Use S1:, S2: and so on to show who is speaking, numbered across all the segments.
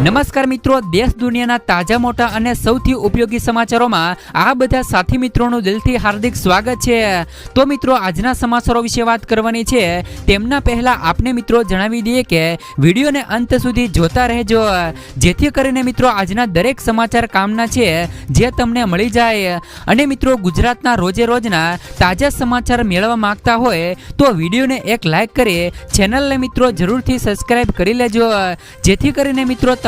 S1: નમસ્કાર મિત્રો, દેશ દુનિયાના તાજા, મોટા અને સૌથી ઉપયોગી સમાચારોમાં આ બધા સાથી મિત્રોનું દિલથી હાર્દિક સ્વાગત છે. તો મિત્રો, આજના સમાચારો વિશે વાત કરવાની છે. તેમના પહેલા આપને મિત્રો જણાવી દઈએ કે વિડીયોને અંત સુધી જોતા રહેજો. જેથી કરીને મિત્રો, આજના દરેક સમાચાર કામના છે, જે તમને મળી જાય. અને મિત્રો, ગુજરાતના રોજે રોજના તાજા સમાચાર મેળવવા માંગતા હોય, તો વિડીયોને એક લાઇક કરી ચેનલને મિત્રો જરૂરથી સબસ્ક્રાઈબ કરી લેજો. જેથી કરીને મિત્રો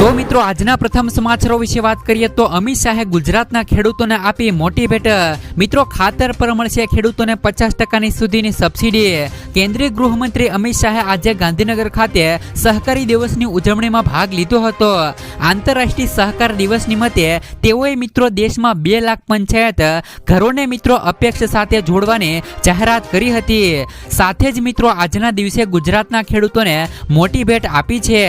S1: તો મિત્રો, આજના પ્રથમ સમાચારો વિશે વાત કરીએ તો અમિત શાહે ગુજરાતના ખેડૂતોને આપી મોટી ભેટ. મિત્રો, ખાતર પર મળશે ખેડૂતોને પચાસ ટકાની સુધીની સબસિડી. કેન્દ્રીય ગૃહમંત્રી અમિત શાહે આજે ગાંધીનગર ખાતે સહકારી દિવસની ઉજવણીમાં ભાગ લીધો હતો. આંતરરાષ્ટ્રીય સહકાર દિવસ નિમિત્તે તેઓએ મિત્રો દેશમાં બે લાખ પંચાયત ઘરોને મિત્રો અપેક્ષ સાથે જોડવાની જાહેરાત કરી હતી. સાથે જ મિત્રો, આજના દિવસે ગુજરાતના ખેડૂતોને મોટી ભેટ આપી છે.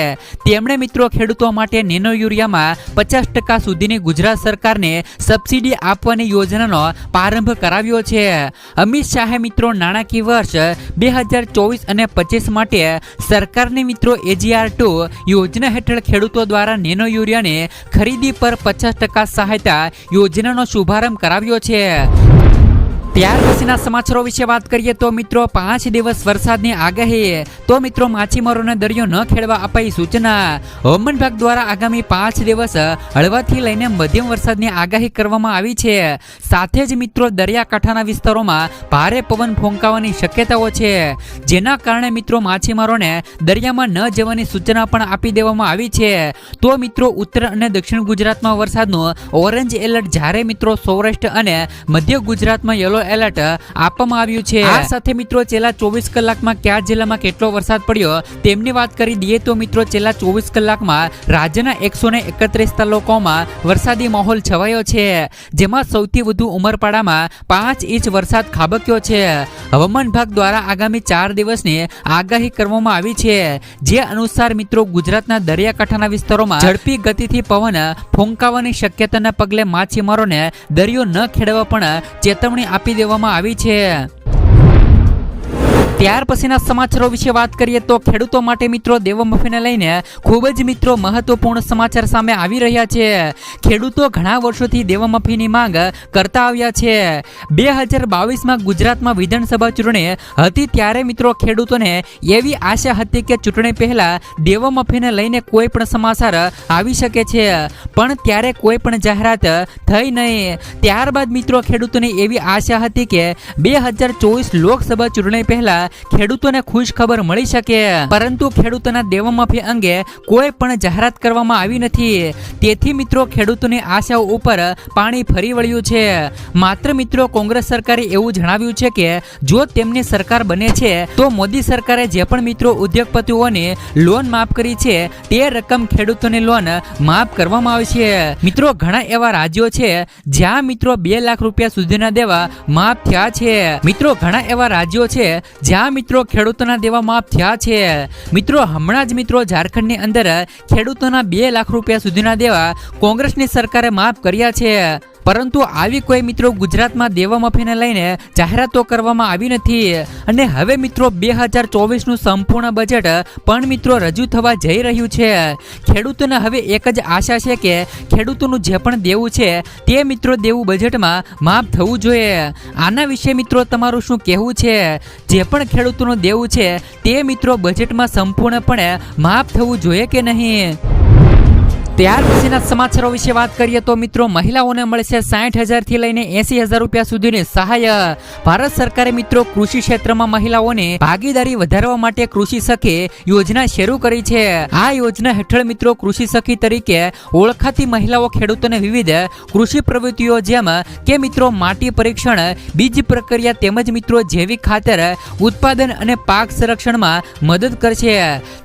S1: તેમણે મિત્રો ખેડૂતો માટે નેનો યુરિયામાં પચાસ ટકા સુધીની ગુજરાત સરકારને સબસિડી આપવાની યોજનાનો પ્રારંભ કરાવ્યો છે. અમિત શાહે મિત્રો નાણાકીય વર્ષ બે હજાર ચોવીસ અને પચીસ માટે સરકારની મિત્રો એજીઆર ટુ યોજના હેઠળ ખેડૂતો દ્વારા નેનો યુરિયાની ખરીદી પર પચાસ ટકા સહાયતા યોજનાનો શુભારંભ કરાવ્યો છે. ત્યાર પછીના સમાચારો વિશે વાત કરીએ તો મિત્રો, પાંચ દિવસ વરસાદની આગાહી. તો મિત્રો, માછીમારોને દરિયો ન ખેડવા અપાઈ સૂચના. હવામાન વિભાગ દ્વારા આગામી પાંચ દિવસ હળવાથી લઈને મધ્યમ વરસાદની આગાહી કરવામાં આવી છે. સાથે જ મિત્રો, દરિયાકાંઠાના વિસ્તારોમાં ભારે પવન ફૂંકાવાની શક્યતાઓ છે. જેના કારણે મિત્રો, માછીમારોને દરિયામાં ન જવાની સૂચના પણ આપી દેવામાં આવી છે. તો મિત્રો, ઉત્તર અને દક્ષિણ ગુજરાતમાં વરસાદનું ઓરેન્જ એલર્ટ જ્યારે મિત્રો, સૌરાષ્ટ્ર અને મધ્ય ગુજરાતમાં યલો એલર્ટ આપવામાં આવ્યું છે. આ સાથે મિત્રો છેલ્લા ચોવીસ કલાકમાં કયા જિલ્લામાં કેટલો વરસાદ પડ્યો? તેમની વાત કરી દઈએ તો મિત્રો છેલ્લા ચોવીસ કલાકમાં રાજ્યના એકસો ને એકત્રીસ તાલુકાઓમાં વરસાદી માહોલ છવાયો છે. જેમાં સૌથી વધુ ઉમરપાડામાં પાંચ ઇંચ વરસાદ ખાબક્યો છે. હવામાન વિભાગ દ્વારા આગામી ચાર દિવસની આગાહી કરવામાં આવી છે. જે અનુસાર મિત્રો ગુજરાતના દરિયાકાંઠાના વિસ્તારોમાં ઝડપી ગતિથી પવન ફૂંકાવાની શક્યતાના પગલે માછીમારોને દરિયો ન ખેડવા પણ ચેતવણી આપી દેવામાં આવી છે. ત્યાર પછીના સમાચારો વિશે વાત કરીએ તો ખેડૂતો માટે મિત્રો દેવમફીને લઈને ખૂબ જ મિત્રો મહત્વપૂર્ણ સમાચાર સામે આવી રહ્યા છે. ખેડૂતો ઘણા વર્ષોથી દેવમફીની માંગ કરતા આવ્યા છે. બે હજાર બાવીસમાં ગુજરાતમાં વિધાનસભા ચૂંટણી હતી ત્યારે મિત્રો ખેડૂતોને એવી આશા હતી કે ચૂંટણી પહેલાં દેવમફીને લઈને કોઈ પણ સમાચાર આવી શકે છે. પણ ત્યારે કોઈ પણ જાહેરાત થઈ નહીં. ત્યારબાદ મિત્રો ખેડૂતોને એવી આશા હતી કે બે હજાર ચોવીસ લોકસભા ચૂંટણી પહેલા ખેડૂતોને ખુશ ખબર મળી શકે. પરંતુ ખેડૂતોના દેવામાફી અંગે કોઈ પણ જાહેરાત કરવામાં આવી નથી. તેથી મિત્રો, ખેડૂતોની આશાઓ ઉપર પાણી ફરી વળ્યું છે. માત્ર મિત્રો, કોંગ્રેસ સરકારે એવું જણાવ્યું છે કે, જો તેમની સરકાર બને છે, તો મોદી સરકારે જે પણ મિત્રો ઉદ્યોગપતિઓને લોન માફ કરી છે, તે રકમ ખેડૂતોની લોન માફ કરવામાં આવશે. મિત્રો, ઘણા એવા રાજ્યો છે, જ્યાં મિત્રો બે લાખ રૂપિયા સુધીના દેવા માફ થયા છે. મિત્રો, ઘણા એવા રાજ્યો છે, જ્યાં મિત્રો ખેડૂતોના દેવા માફ થયા છે. મિત્રો, હમણાં જ મિત્રો ઝારખંડની અંદર ખેડૂતોના બે લાખ રૂપિયા સુધીના દેવા કોંગ્રેસની સરકારે માફ કર્યા છે. પરંતુ આવી કોઈ મિત્રો ગુજરાતમાં દેવામાફીને લઈને જાહેરાતો કરવામાં આવી નથી. અને હવે મિત્રો બે હજાર ચોવીસનું સંપૂર્ણ બજેટ પણ મિત્રો રજૂ થવા જઈ રહ્યું છે. ખેડૂતોને હવે એક જ આશા છે કે ખેડૂતોનું જે પણ દેવું છે તે મિત્રો દેવું બજેટમાં માફ થવું જોઈએ. આના વિશે મિત્રો તમારું શું કહેવું છે? જે પણ ખેડૂતોનું દેવું છે તે મિત્રો બજેટમાં સંપૂર્ણપણે માફ થવું જોઈએ કે નહીં? ત્યાર પછીના સમાચારો વિશે વાત કરીએ તો મિત્રો, મહિલાઓને મળશે સાઠ હજારથી લઈને એસી હજાર રૂપિયા સુધીની સહાય. ભારત સરકારે મિત્રો કૃષિ ક્ષેત્રમાં મહિલાઓની ભાગીદારી વધારવા માટે કૃષિ સખી યોજના શરૂ કરી છે. આ યોજના હેઠળ મિત્રો કૃષિ સખી તરીકે ઓળખાતી મહિલાઓ, ખેડૂતોને વિવિધ કૃષિ પ્રવૃત્તિઓ જેમ કે મિત્રો માટી પરીક્ષણ, બીજ પ્રક્રિયા તેમજ મિત્રો જૈવિક ખાતર, ઉત્પાદન અને પાક સંરક્ષણમાં મદદ કરશે.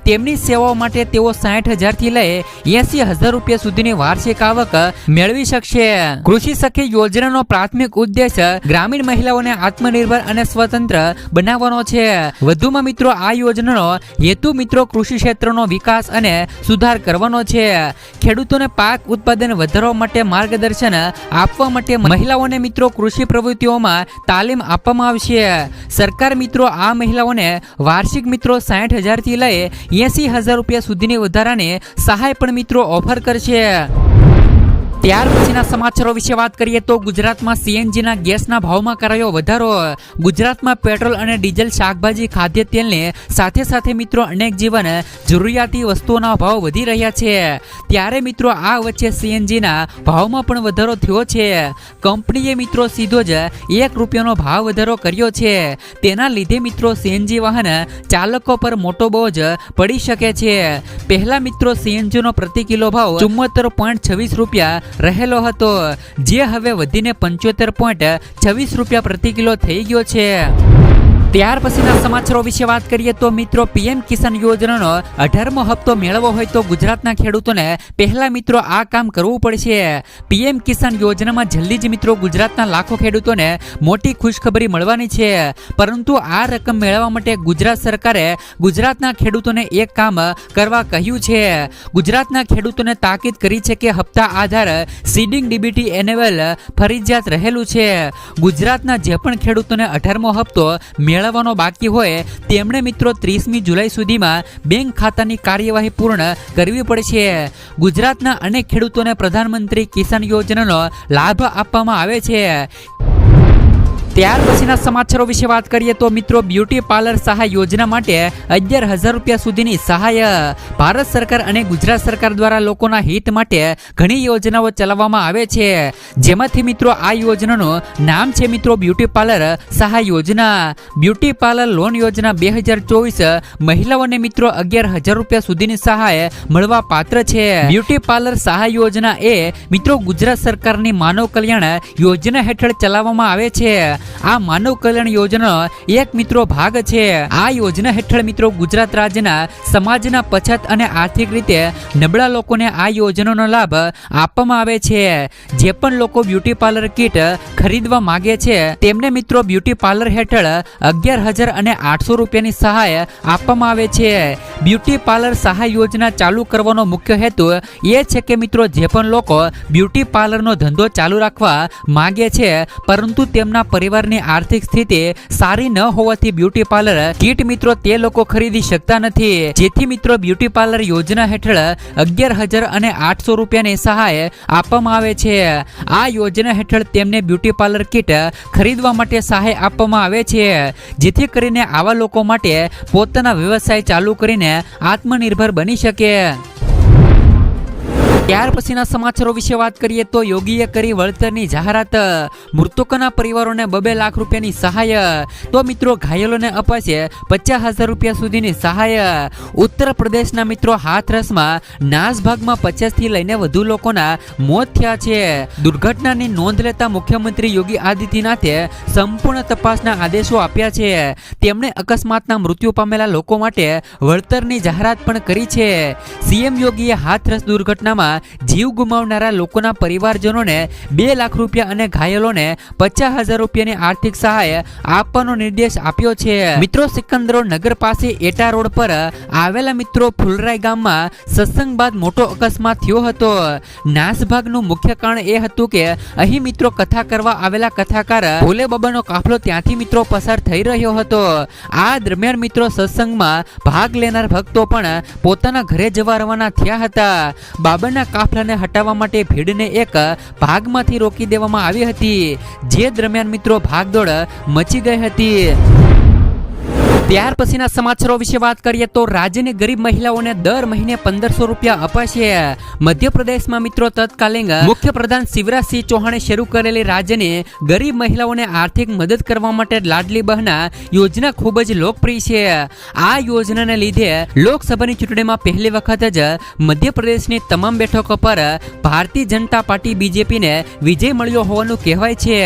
S1: તેમની સેવાઓ માટે તેઓ સાઠ હજારથી લઈ એસી હજાર હજાર રૂપિયા સુધીની વાર્ષિક આવક મેળવી શકશે. કૃષિ સખી યોજનાનો પ્રાથમિક ઉદ્દેશ ગ્રામીણ મહિલાઓને આત્મનિર્ભર અને સ્વતંત્ર બનાવવાનો છે. વધુમાં મિત્રો, આ યોજનાનો હેતુ મિત્રો કૃષિ ક્ષેત્રનો વિકાસ અને સુધાર કરવાનો છે. ખેડૂતોને પાક ઉત્પાદન વધારવા માટે માર્ગદર્શન આપવા માટે મહિલાઓને મિત્રો કૃષિ પ્રવૃત્તિઓમાં તાલીમ આપવામાં આવશે. સરકાર મિત્રો, આ મહિલાઓને વાર્ષિક મિત્રો સાઠ હજારથી લઈ એસી હજાર રૂપિયા સુધીની વધારાની સહાય પણ મિત્રો ઓફર કરશે. ત્યાર પછીના સમાચારો વિશે વાત કરીએ તો ગુજરાતમાં સીએનજીના ગેસના ભાવમાં કરાયો વધારો. ગુજરાતમાં પેટ્રોલ અને ડીઝલ શાકભાજી, ખાદ્ય તેલને સાથે સાથે મિત્રો અનેક જીવન જરૂરિયાતી વસ્તુઓના ભાવ વધી રહ્યા છે. ત્યારે મિત્રો આ વચ્ચે સીએનજીના ભાવમાં પણ વધારો થયો છે. કંપનીએ મિત્રો સીધો જ એક રૂપિયાનો ભાવ વધારો કર્યો છે. તેના લીધે મિત્રો સીએનજી વાહન ચાલકો પર મોટો બોજ પડી શકે છે. પહેલા મિત્રો સીએનજીનો પ્રતિ કિલો ભાવ ચુમ્મોતેર પોઈન્ટ છવ્વીસ રૂપિયા રહેલો હતો. જે હવે વધીને પંચોતેર પોઈન્ટ છવ્વીસ રૂપિયા પ્રતિ કિલો થઈ ગયો છે. ત્યાર પછીના સમાચારો વિશે વાત કરીએ તો મિત્રો, પીએમ કિસાન યોજનાનો અઢારમો હપ્તો મેળવવો હોય તો ગુજરાતના ખેડૂતોને પહેલા મિત્રો આ કામ કરવું પડશે. પીએમ કિસાન યોજનામાં જલ્દી જ મિત્રો ગુજરાતના લાખો ખેડૂતોને મોટી ખુશખબરી મળવાની છે. પરંતુ આ રકમ મેળવવા માટે ગુજરાત સરકારે ગુજરાતના ખેડૂતોને એક કામ કરવા કહ્યું છે. ગુજરાતના ખેડૂતોને તાકીદ કરી છે કે હપ્તા આધાર સીડિંગ ડીબીટી એનેવલ ફરજિયાત રહેલું છે. ગુજરાતના જે પણ ખેડૂતોને અઢારમો હપ્તો મેળવવાનો બાકી હોય, તેમણે મિત્રો ત્રીસમી જુલાઈ સુધીમાં બેંક ખાતાની કાર્યવાહી પૂર્ણ કરવી પડશે. ગુજરાતના અનેક ખેડૂતોને પ્રધાનમંત્રી કિસાન યોજનાનો લાભ આપવામાં આવે છે. ત્યાર પછીના સમાચારો વિશે વાત કરીએ તો મિત્રો, બ્યુટી પાર્લર સહાય યોજના માટે અગિયાર હજાર રૂપિયા સુધીની સહાય ભારત સરકાર અને ગુજરાત સરકાર દ્વારા લોકોના હિત માટે ઘણી યોજનાઓ ચલાવવામાં આવે છે. જેમાંથી મિત્રો, આ યોજનાનું નામ છે મિત્રો, બ્યુટી પાર્લર સહાય યોજના. બ્યુટી પાર્લર લોન યોજના બે હજાર ચોવીસ મહિલાઓને મિત્રો અગિયાર હજાર રૂપિયા સુધીની સહાય મળવા પાત્ર છે. બ્યુટી પાર્લર સહાય યોજના એ મિત્રો ગુજરાત સરકારની માનવ કલ્યાણ યોજના હેઠળ ચલાવવામાં આવે છે. આ માનવ કલ્યાણ યોજના એક મિત્રો ભાગ છે. આ યોજના હેઠળ મિત્રો ગુજરાત રાજ્યના સમાજના પછાત અને આર્થિક રીતે નબળા લોકોને આ યોજનાનો લાભ આપવામાં આવે છે. જે પણ લોકો બ્યુટી પાર્લર કીટ ખરીદવા માગે છે, તેમને મિત્રો બ્યુટી પાર્લર હેઠળ અગિયાર હજાર અને આઠસો રૂપિયાની સહાય આપવામાં આવે છે. બ્યુટી પાર્લર સહાય યોજના ચાલુ કરવાનો મુખ્ય હેતુ એ છે કે મિત્રો જે પણ લોકો બ્યુટી પાર્લરનો ધંધો ચાલુ રાખવા માંગે છે, પરંતુ તેમના પરિવારની આર્થિક સ્થિતિ સારી ન હોવાથી બ્યુટી પાર્લર કીટ મિત્રો તે લોકો ખરીદી શકતા નથી. જેથી મિત્રો બ્યુટી પાર્લર યોજના હેઠળ અગિયાર અને આઠસો રૂપિયાની સહાય આપવામાં આવે છે. આ યોજના હેઠળ તેમને બ્યુટી પાર્લર કીટ ખરીદવા માટે સહાય આપવામાં આવે છે. જેથી કરીને આવા લોકો માટે પોતાના વ્યવસાય ચાલુ કરીને આત્મનિર્ભર બની શકે. ત્યાર પછીના સમાચારો વિશે વાત કરીએ તો યોગીએ કરી વળતરની જાહેરાત. મૃતકોના પરિવારોને બબે લાખ રૂપિયાની સહાય. તો મિત્રો ઘાયલોને અપાશે પચાસ હજાર રૂપિયા સુધીની સહાય. ઉત્તર પ્રદેશના મિત્રો હાથરસમાં નાસભાગમાં પચાસથી લઈને વધુ લોકોના મોત થયા છે. દુર્ઘટનાની નોંધ લેતા મુખ્યમંત્રી યોગી આદિત્યનાથે સંપૂર્ણ તપાસના આદેશો આપ્યા છે. તેમણે અકસ્માતના મૃત્યુ પામેલા લોકો માટે વળતરની જાહેરાત પણ કરી છે. સીએમ યોગીએ હાથરસ દુર્ઘટનામાં જીવ ગુમાવનારા લોકોના પરિવારજનોને બે લાખ રૂપિયા અને ઘાયલોને પચાસ હજાર રૂપિયાની આર્થિક સહાય આપવાનો નિર્દેશ આપ્યો છે. મિત્રો, સિકંદરો નગર પાસે એટા રોડ પર આવેલા મિત્રો ફુલરાય ગામમાં સત્સંગ બાદ મોટો અકસ્માત થયો હતો. નાસભાગનું મુખ્ય કારણ એ હતું કે અહીં મિત્રો કથા કરવા આવેલા કથાકાર ભોલે બાબાનો કાફલો ત્યાંથી મિત્રો પસાર થઈ રહ્યો હતો. આ દરમિયાન મિત્રો સત્સંગમાં ભાગ લેનાર ભક્તો પણ પોતાના ઘરે જવા રવાના થયા હતા. બાબાના કાફલાને હટાવવા માટે ભીડને એક ભાગમાંથી રોકી દેવામાં આવી હતી. જે દરમિયાન મિત્રો ભાગદોડ મચી ગઈ હતી. ત્યાર પછીના સમાચારો વિશે વાત કરીએ તો રાજ્યની ગરીબ મહિલાઓને દર મહિને પંદરસો રૂપિયા અપાશે. મધ્યપ્રદેશમાં મિત્રો તત્કાલીન મુખ્યપ્રધાન શિવરાજસિંહ ચૌહાણે શરૂ કરેલી રાજ્યની ગરીબ મહિલાઓને આર્થિક મદદ કરવા માટે લાડલી બહના યોજના ખૂબ જ લોકપ્રિય છે. આ યોજનાને લીધે લોકસભાની ચૂંટણીમાં પહેલી વખત જ મધ્યપ્રદેશની તમામ બેઠકો પર ભારતીય જનતા પાર્ટી બીજેપીને વિજય મળ્યો હોવાનું કહેવાય છે.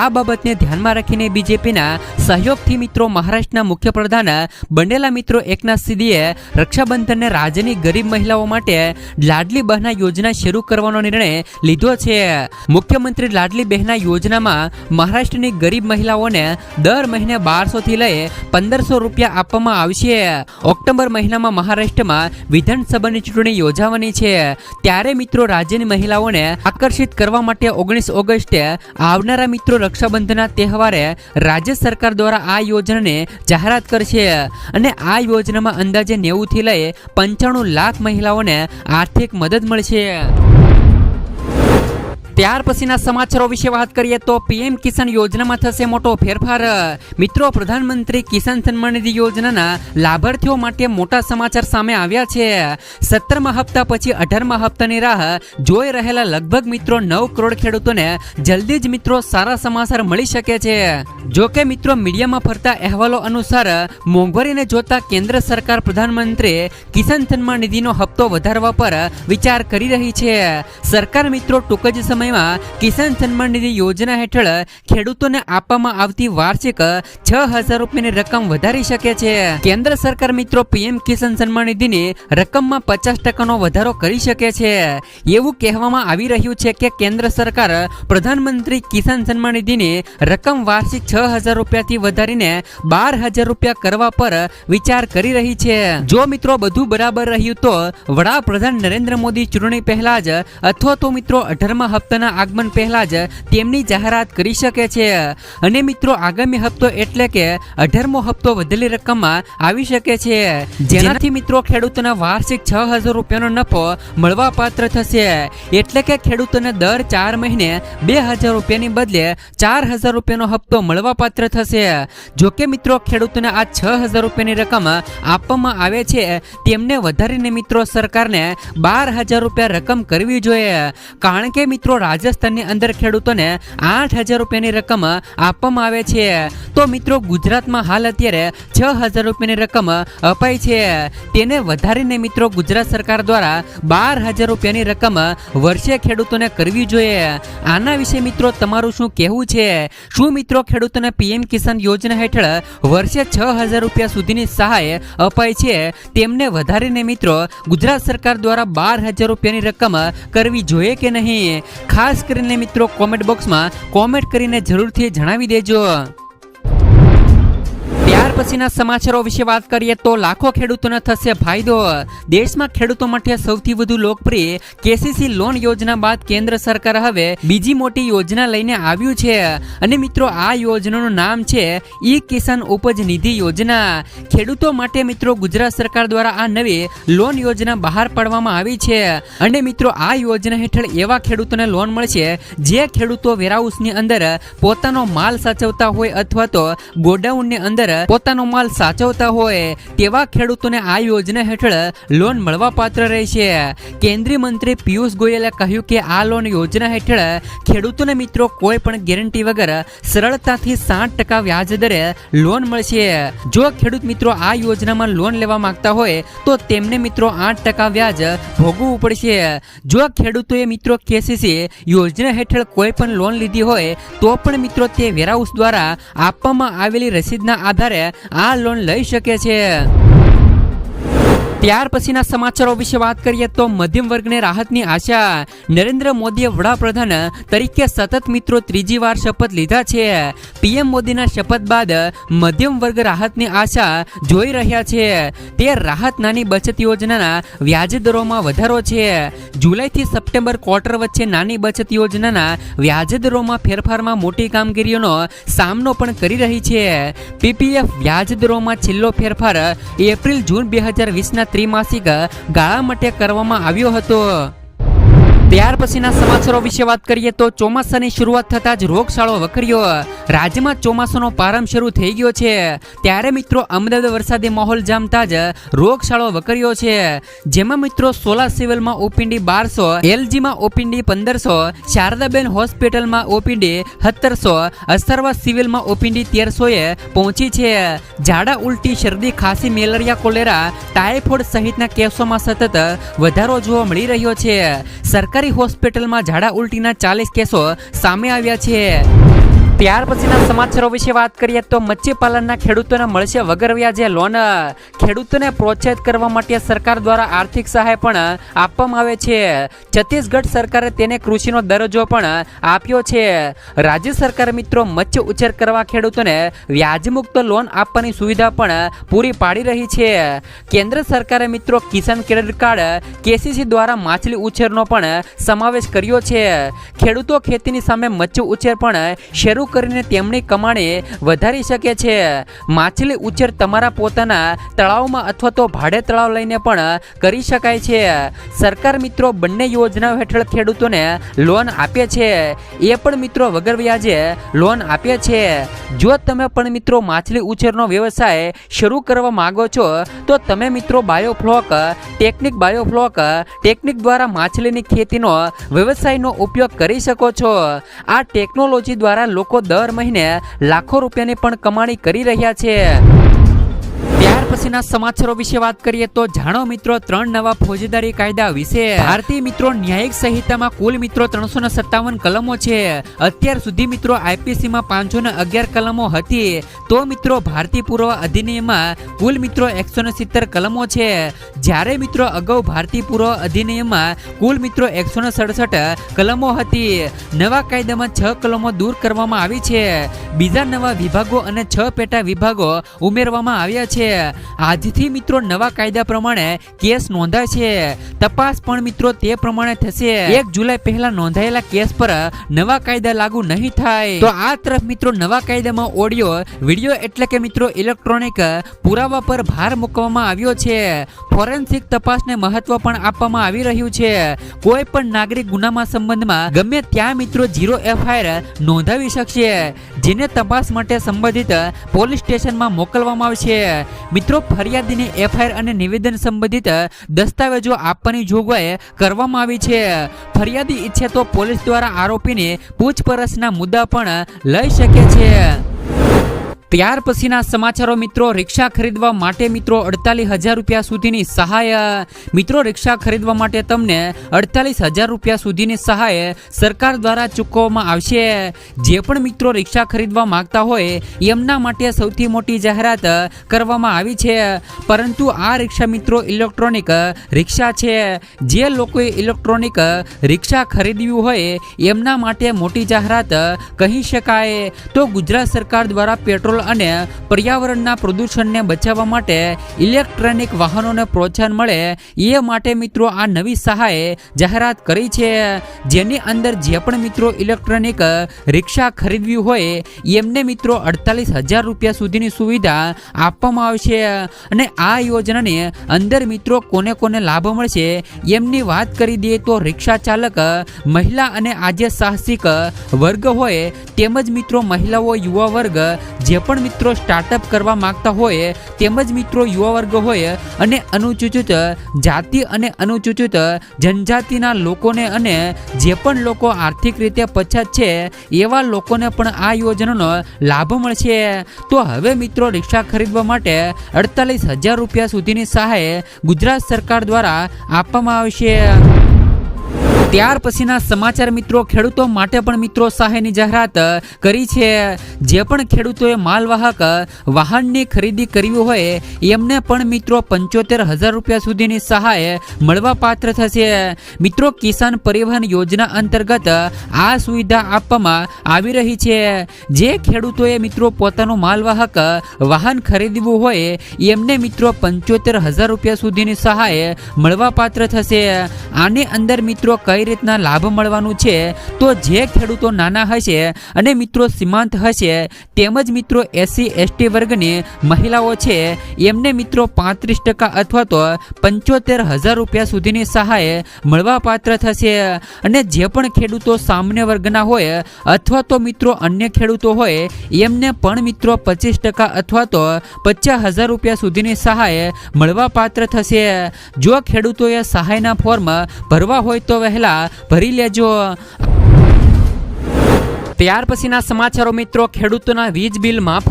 S1: આ બાબતને ધ્યાનમાં રાખીને બીજેપીના સહયોગથી મિત્રો મહારાષ્ટ્રના મુખ્ય મુખ્યપ્રધાન બનેલા મિત્રો એકનાથ સિદ્ધિએ રક્ષાબંધનને રાજ્યની ગરીબ મહિલાઓ માટે લાડલી બહેના યોજના શરૂ કરવાનો નિર્ણય લીધો છે. મુખ્યમંત્રી લાડલી બહેના યોજનામાં મહારાષ્ટ્રની ગરીબ મહિલાઓને દર મહિને બારસો થી લઈ પંદરસો રૂપિયા આપવામાં આવશે. ઓક્ટોબર મહિનામાં મહારાષ્ટ્રમાં વિધાનસભાની ચૂંટણી યોજાવાની છે. ત્યારે મિત્રો રાજ્યની મહિલાઓને આકર્ષિત કરવા માટે ઓગણીસ ઓગસ્ટે આવનારા મિત્રો રક્ષાબંધનના તહેવારે રાજ્ય સરકાર દ્વારા આ યોજનાને જાહેરાત કરશે. અને આ યોજનામાં અંદાજે નેવું થી લઈ પંચાણું લાખ મહિલાઓને આર્થિક મદદ મળશે. ત્યાર પછીના સમાચારો વિશે વાત કરીએ તો પીએમ કિસાન યોજનામાં થશે મોટો ફેરફાર. મિત્રો, પ્રધાનમંત્રી કિસાન સન્માન નિધિ યોજનાના લાભાર્થીઓ માટે મોટા સમાચાર સામે આવ્યા છે. સત્તરમા હપ્તા પછી અઢારમા હપ્તાની રાહ જોઈ રહેલા લગભગ મિત્રો નવ કરોડ ખેડૂતોને જલ્દી જ મિત્રો સારા સમાચાર મળી શકે છે. જો કે મિત્રો, મીડિયામાં ફરતા અહેવાલો અનુસાર મોંઘવારીને જોતા કેન્દ્ર સરકાર પ્રધાનમંત્રી કિસાન સન્માન નિધિનો હપ્તો વધારવા પર વિચાર કરી રહી છે. સરકાર મિત્રો ટૂંક જ સમયમાં કિસાન સન્માન નિધિ યોજના હેઠળ ખેડૂતોને આપવામાં આવતી વાર્ષિક છ હજાર રૂપિયાની રકમ વધારી શકે છે. કેન્દ્ર સરકાર મિત્રો પીએમ કિસાન સન્માન નિધિની રકમમાં પચાસ ટકાનો વધારો કરી શકે છે. એવું કહેવામાં આવી રહ્યું છે કે કેન્દ્ર સરકાર પ્રધાનમંત્રી કિસાન સન્માન નિધિની રકમ વાર્ષિક છ હજાર રૂપિયાથી વધારીને બાર હજાર રૂપિયા કરવા પર વિચાર કરી રહી છે. જો મિત્રો બધું બરાબર રહ્યું તો વડાપ્રધાન નરેન્દ્ર મોદી ચૂંટણી પહેલા જ અથવા તો મિત્રો અઢારમા હપ્તાના આગમન પહેલા જ તેમની જાહેરાત કરી શકે છે. અને મિત્રો, આગામી હપ્તો એટલે કે અઢારમો હપ્તો વધેલી રકમમાં આવી શકે છે. જેનાથી મિત્રો, ખેડૂતોના વાર્ષિક છ હજાર રૂપિયાનો નફો મળવા પાત્ર થશે. એટલે કે ખેડૂતોને દર ચાર મહિને બે હજાર રૂપિયાની બદલે ચાર હજાર રૂપિયાનો હપ્તો મળવા પાત્ર થશે. જોકે મિત્રો, ખેડૂતોને આ છ હજાર રૂપિયાની રકમ આપવામાં આવે છે. તેમને વધારીને મિત્રો સરકારને બાર હજાર રૂપિયા રકમ કરવી જોઈએ. કારણ કે મિત્રો રાજસ્થાનની અંદર ખેડૂતોને આઠ હજાર રૂપિયાની રકમ આપવામાં આવે છે. તો મિત્રો, ગુજરાતમાં હાલ અત્યારે છ હજાર રૂપિયાની રકમ અપાય છે. તેને વધારીને મિત્રો, ગુજરાત સરકાર દ્વારા બાર હજાર રૂપિયાની રકમ વર્ષે ખેડૂતોને કરવી જોઈએ. આના વિશે મિત્રો, તમારું શું કહેવું છે? શું મિત્રો ખેડૂતોને પીએમ કિસાન યોજના હેઠળ વર્ષે છ હજાર રૂપિયા સુધીની સહાય અપાય છે? તેમને વધારીને મિત્રો, ગુજરાત સરકાર દ્વારા બાર હજાર રૂપિયાની રકમ કરવી જોઈએ કે નહીં? ખાસ કરીને મિત્રો કોમેન્ટ બોક્સમાં કોમેન્ટ કરીને જરૂરથી જણાવી દેજો. ત્યાર પછીના સમાચારો વિશે વાત કરીએ તો લાખો ખેડૂતોને થશે ફાયદો. દેશમાં ખેડૂતો માટે સૌથી વધુ લોકપ્રિય કેસીસી લોન યોજના બાદ કેન્દ્ર સરકાર હવે બીજી મોટી યોજના લઈને આવ્યું છે. અને મિત્રો, આ યોજનાનું નામ છે ઈ કિસાન ઉપજ નિધિ યોજના. ખેડૂતો માટે મિત્રો, ગુજરાત સરકાર દ્વારા આ નવી લોન યોજના બહાર પાડવામાં આવી છે. અને મિત્રો, આ યોજના હેઠળ એવા ખેડૂતોને લોન મળશે જે ખેડૂતો વેરહાઉસની અંદર પોતાનો માલ સાચવતા હોય અથવા તો ગોડાઉનની અંદર પોતાનો માલ સાચવતા હોય, તેવા ખેડૂતોને આ યોજના હેઠળ લોન મળવા પાત્ર રહેશે. કેન્દ્રીય મંત્રી પિયુષ ગોયલે કહ્યું કે આ લોન યોજના હેઠળ ખેડૂતોને મિત્રો કોઈ પણ ગેરંટી વગર સરળતાથી સાઠ ટકા વ્યાજ દરે લોન મળશે. જો ખેડૂત મિત્રો આ યોજનામાં લોન લેવા માંગતા હોય, તો તેમને મિત્રો આઠ ટકા વ્યાજ ભોગવવું પડશે. જો ખેડૂતોએ મિત્રો કેસીસી યોજના હેઠળ કોઈ પણ લોન લીધી હોય, તો પણ મિત્રો તે વેરહાઉસ દ્વારા આપવામાં આવેલી રસીદના આધારે આ લોન લઈ શકે છે. ત્યાર પછીના સમાચારો વિશે વાત કરીએ તો મધ્યમ વર્ગને રાહતની આશા. નરેન્દ્ર મોદીએ વડાપ્રધાન તરીકે સતત મિત્રો ત્રીજી વાર શપથ લીધા છે. પીએમ મોદીના શપથ બાદ મધ્યમ વર્ગ રાહતની આશા જોઈ રહ્યા છે. તે રાહત નાની બચત યોજનાના વ્યાજ દરોમાં વધારો છે. જુલાઈથી સપ્ટેમ્બર ક્વાર્ટર વચ્ચે નાની બચત યોજનાના વ્યાજ દરોમાં ફેરફારમાં મોટી કામગીરીઓનો સામનો પણ કરી રહી છે. પીપીએફ વ્યાજ દરોમાં છેલ્લો ફેરફાર એપ્રિલ જૂન બે હજાર વીસના ત્રિમાસિક ગાળા માટે કરવામાં આવ્યો હતો. ત્યાર પછીના સમાચારો વિશે વાત કરીએ તો ચોમાસાની શરૂઆત થતાં જ રોગચાળો વકર્યો. રાજ્યમાં ચોમાસાનો પ્રારંભ શરૂ થઈ ગયો છે. ત્યારે મિત્રો અમદાવાદ વરસાદી માહોલ જામતા જ રોગચાળો વકર્યો છે. જેમાં મિત્રો સોલા સિવિલમાં ઓપીડી બારસો, એલજીમાં ઓપીડી પંદરસો, શારદાબેન હોસ્પિટલમાં ઓપીડી સત્તરસો અસરવા સિવિલમાં ઓપીડી તેરસોએ પહોંચી છે. ઝાડા ઉલટી, શરદી, ખાંસી, મેલેરિયા, કોલેરા, ટાઇફોઇડ સહિતના કેસોમાં સતત વધારો જોવા મળી રહ્યો છે. સરકારી હોસ્પિટલમાં ઝાડા ઉલટીના ચાલીસ કેસો સામે આવ્યા છે. ત્યાર પછીના સમાચારો વિશે વાત કરીએ તો મત્સ્યપાલનના ખેડૂતોને મળશે વગર વ્યાજે લોન. ખેડૂતોને પ્રોત્સાહિત કરવા માટે સરકાર દ્વારા આર્થિક સહાય પણ આપવામાં આવે છે. છત્તીસગઢ સરકારે તેને કૃષિનો દરજ્જો પણ આપ્યો છે. રાજ્ય સરકાર મિત્રો મત્સ્ય ઉછેર કરવા ખેડૂતોને વ્યાજમુક્ત લોન આપવાની સુવિધા પણ પૂરી પાડી રહી છે. કેન્દ્ર સરકારે મિત્રો કિસાન ક્રેડિટ કાર્ડ, કેસીસી દ્વારા માછલી ઉછેરનો પણ સમાવેશ કર્યો છે. ખેડૂતો ખેતીની સામે મત્સ્ય ઉછેર પણ શરૂ કરીને તેમની કમાણી વધારી શકે છે. માછલી ઉછેર તમારા પોતાના તળાવમાં અથવા તો ભાડે તળાવ લઈને પણ કરી શકાય છે. સરકાર મિત્રો બંને યોજનાઓ હેઠળ ખેડૂતોને લોન આપે છે. એ પણ મિત્રો વગર વ્યાજે લોન આપે છે. જો તમે પણ મિત્રો માછલી ઉછેરનો વ્યવસાય શરૂ કરવા માંગો છો, તો તમે મિત્રો બાયોફ્લોક ટેકનિક બાયોફ્લોક ટેકનિક દ્વારા માછલીની ખેતીનો વ્યવસાયનો ઉપયોગ કરી શકો છો. આ ટેકનોલોજી દ્વારા લોકો દર મહિને લાખો રૂપિયાની પણ કમાણી કરી રહ્યા છે. પછીના સમાચારો વિશે વાત કરીએ તો જાણો મિત્રો, ત્રણ નવા ફોજદારી કાયદા વિશે. ભારતીય મિત્રો ન્યાયિક સંહિતામાં કુલ મિત્રો ત્રણસો ને સત્તાવન કલમો છે. અત્યાર સુધી મિત્રો આઈપીસીમાં પાંચસો ને અગિયાર કલમો હતી. તો મિત્રો ભારતીય પૂર્વ અધિનિયમમાં કુલ મિત્રો એકસો ને સિત્તેર કલમો છે. જ્યારે મિત્રો અગાઉ ભારતીય પૂર્વ અધિનિયમમાં કુલ મિત્રો એકસો ને સડસઠ કલમો હતી. નવા કાયદામાં છ કલમો દૂર કરવામાં આવી છે. બીજા નવા વિભાગો અને છ પેટા વિભાગો ઉમેરવામાં આવ્યા છે. આજથી મિત્રો નવા કાયદા પ્રમાણે કેસ નોંધાય છે તપાસ પણ મિત્રો તે પ્રમાણે થશે. એક જુલાઈ પહેલા નોંધાયેલા કેસ પર નવા કાયદા લાગુ નહીં થાય. તો આ તરફ મિત્રો નવા કાયદામાં ઓડિયો, વીડિયો એટલે કે મિત્રો ઇલેક્ટ્રોનિક પુરાવા પર ભાર મૂકવામાં આવ્યો છે. ફોરેન્સિક તપાસને મહત્વ પણ આપવામાં આવી રહ્યું છે. કોઈ પણ નાગરિક ગુનામાં સંબંધમાં ગમે ત્યાં મિત્રો જીરો એફઆઈઆર નોંધાવી શકશે. જેને તપાસ માટે સંબંધિત પોલીસ સ્ટેશનમાં મોકલવામાં આવશે. મિત્રો ફરિયાદીને એફઆઈઆર અને નિવેદન સંબંધિત દસ્તાવેજો આપવાની જોગવાઈ કરવામાં આવી છે. ફરિયાદી ઈચ્છે તો પોલીસ દ્વારા આરોપીને પૂછપરછના મુદ્દા પણ લઈ શકે છે. ત્યાર પછીના સમાચારો, મિત્રો. રિક્ષા ખરીદવા માટે, મિત્રો, અડતાલીસ હજાર રૂપિયા સુધીની સહાય, મિત્રો, રિક્ષા ખરીદવા માટે તમને અડતાલીસ હજાર રૂપિયા સુધીની સહાય સરકાર દ્વારા ચૂકવવામાં આવશે. જે પણ મિત્રો રિક્ષા ખરીદવા માંગતા હોય, એમના માટે સૌથી મોટી જાહેરાત કરવામાં આવી છે. પરંતુ આ રિક્ષા, મિત્રો, ઇલેક્ટ્રોનિક રિક્ષા છે. જે લોકોએ ઇલેક્ટ્રોનિક રિક્ષા ખરીદવી હોય, એમના માટે મોટી જાહેરાત કહી શકાય. તો ગુજરાત સરકાર દ્વારા પેટ્રોલ અને પર્યાવરણના પ્રદૂષણને બચાવવા માટે ઇલેક્ટ્રોનિક વાહનોને પ્રોત્સાહન મળે એ માટે મિત્રો આ નવી સહાય જાહેરાત કરી છે. જેની અંદર જે પણ મિત્રો ઇલેક્ટ્રોનિક રિક્ષા ખરીદવી હોય, એમને મિત્રો અડતાલીસ હજાર રૂપિયા સુધીની સુવિધા આપવામાં આવશે અને આ યોજનાની અંદર મિત્રો કોને કોને લાભ મળશે એમની વાત કરી દઈએ તો રિક્ષા ચાલક, મહિલા અને આજે સાહસિક વર્ગ હોય, તેમજ મિત્રો મહિલાઓ, યુવા વર્ગ, જે પણ મિત્રો સ્ટાર્ટઅપ કરવા માંગતા હોય, તેમજ મિત્રો યુવા વર્ગ હોય અને અનુસૂચિત જાતિ અને અનુસૂચિત જનજાતિના લોકોને અને જે પણ લોકો આર્થિક રીતે પછાત છે, એવા લોકોને પણ આ યોજનાનો લાભ મળશે. તો હવે મિત્રો રિક્ષા ખરીદવા માટે અડતાલીસ હજાર રૂપિયા સુધીની સહાય ગુજરાત સરકાર દ્વારા આપવામાં આવશે. ત્યાર પછીના સમાચાર મિત્રો, ખેડૂતો માટે પણ મિત્રો સહાયની જાહેરાત કરી છે. જે પણ ખેડૂતોએ માલવાહક વાહનની ખરીદી કરવી હોય, એમને પણ મિત્રો પંચોતેર હજાર રૂપિયા સુધીની સહાય મળવા પાત્ર થશે. મિત્રો, કિસાન પરિવહન યોજના અંતર્ગત આ સુવિધા આપવામાં આવી રહી છે. જે ખેડૂતોએ મિત્રો પોતાનું માલવાહક વાહન ખરીદવું હોય, એમને મિત્રો પંચોતેર હજાર રૂપિયા સુધીની સહાય મળવા પાત્ર થશે. આની અંદર મિત્રો કઈ રીતના લાભ મળવાનું છે? તો જે ખેડૂતો નાના હશે અને મિત્રો સીમાંત હશે, તેમજ મિત્રો એસસી, એસટી વર્ગની મહિલાઓ છે, એમને મિત્રો પાંત્રીસ ટકા અથવા તો પંચોતેર હજાર રૂપિયા સુધીની સહાય મળવા પાત્ર થશે. અને જે પણ ખેડૂતો સામાન્ય વર્ગના હોય અથવા તો મિત્રો અન્ય ખેડૂતો હોય, એમને પણ મિત્રો પચીસ ટકા અથવા તો પચાસ હજાર રૂપિયા સુધીની સહાય મળવા પાત્ર થશે. જો ખેડૂતોએ સહાયના ફોર્મ ભરવા હોય તો વહેલા ભરી લેજો. ત્યાર પછીના સમાચારો મિત્રો, ખેડૂતોના વીજ બિલ માફ.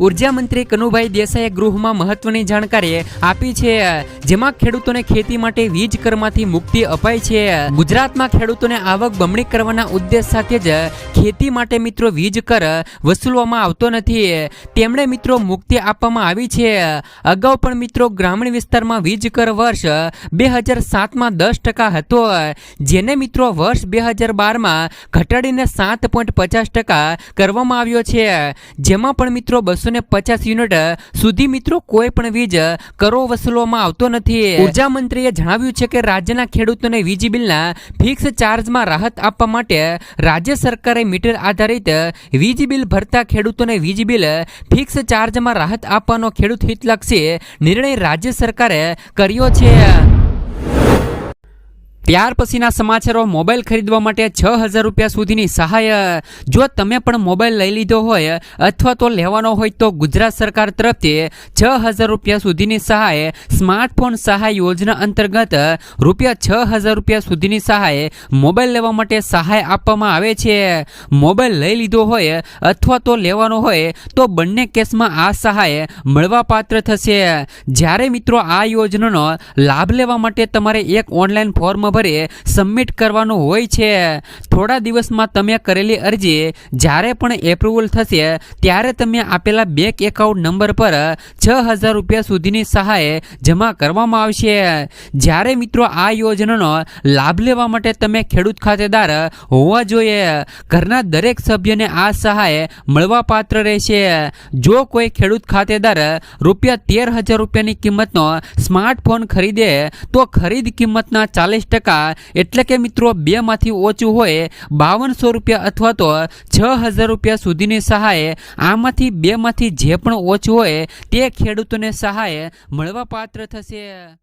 S1: ઊર્જા મંત્રી કનુભાઈ દેસાઈએ ગૃહમાં મહત્વની જાણકારી આપી છે. જેમાં ખેડૂતોને ખેતી માટે વીજ કરમાંથી મુક્તિ અપાઈ છે. ગુજરાતમાં ખેડૂતોને આવક બમણી કરવાના ઉદ્દેશ સાથે જ ખેતી માટે મિત્રો વીજ કર વસૂલવામાં આવતો નથી. તેમણે મિત્રો મુક્તિ આપવામાં આવી છે. અગાઉ પણ મિત્રો ગ્રામીણ વિસ્તારમાં વીજ કર વર્ષ બે હજાર સાતમાં દસ ટકા હતો. જેને મિત્રો વર્ષ બે હજાર બારમાં ઘટાડીને સાત પોઈન્ટ પચાસ ટકા કરવામાં આવ્યો છે. જેમાં પણ મિત્રો બસો ને પચાસ યુનિટ સુધી મિત્રો કોઈ પણ વીજ કરો વસૂલવામાં આવતો નથી. ઊર્જા મંત્રીએ જણાવ્યું છે કે રાજ્યના ખેડૂતોને વીજ બિલના ફિક્સ ચાર્જમાં રાહત આપવા માટે રાજ્ય સરકારે મીટર આધારિત વીજ બિલ ભરતા ખેડૂતોને વીજ બિલ ફિક્સ ચાર્જમાં રાહત આપવાનો ખેડૂત હિતલક્ષી નિર્ણય રાજ્ય સરકારે કર્યો છે. ત્યાર પછીના સમાચારો, મોબાઈલ ખરીદવા માટે છ હજાર રૂપિયા સુધીની સહાય, જો તમે પણ મોબાઈલ લઈ લીધો હોય અથવા તો લેવાનો હોય તો ગુજરાત સરકાર તરફથી છ હજાર રૂપિયા સુધીની સહાય, સ્માર્ટફોન સહાય યોજના અંતર્ગત રૂપિયા છ હજાર રૂપિયા સુધીની સહાય મોબાઈલ લેવા માટે સહાય આપવામાં આવે છે. મોબાઈલ લઈ લીધો હોય અથવા તો લેવાનો હોય તો બંને કેસમાં આ સહાય મળવાપાત્ર થશે. જ્યારે મિત્રો આ યોજનાનો લાભ લેવા માટે તમારે એક ઓનલાઈન ફોર્મ ભરી સબમિટ કરવાનું હોય છે. થોડા દિવસમાં તમે કરેલી અરજી જ્યારે પણ એપ્રુવલ થશે, ત્યારે તમે આપેલા બેંક એકાઉન્ટ નંબર પર છ હજાર રૂપિયા સુધીની સહાય જમા કરવામાં આવશે. જ્યારે મિત્રો આ યોજનાનો લાભ લેવા માટે તમે ખેડૂત ખાતેદાર હોવા જોઈએ. ઘરના દરેક સભ્યને આ સહાય મળવાપાત્ર રહેશે. જો કોઈ ખેડૂત ખાતેદાર રૂપિયા તેર હજાર રૂપિયાની કિંમતનો સ્માર્ટફોન ખરીદે, તો ખરીદ કિંમતના ચાલીસ ટકા એટલે કે મિત્રો, બેમાંથી ઓછું હોય બાવનસો રૂપિયા અથવા તો છ હજાર રૂપિયા સુધીની સહાય. આમાંથી બેમાંથી જે પણ ઓછું હોય તે ખેડૂતોને સહાય મળવાપાત્ર થશે.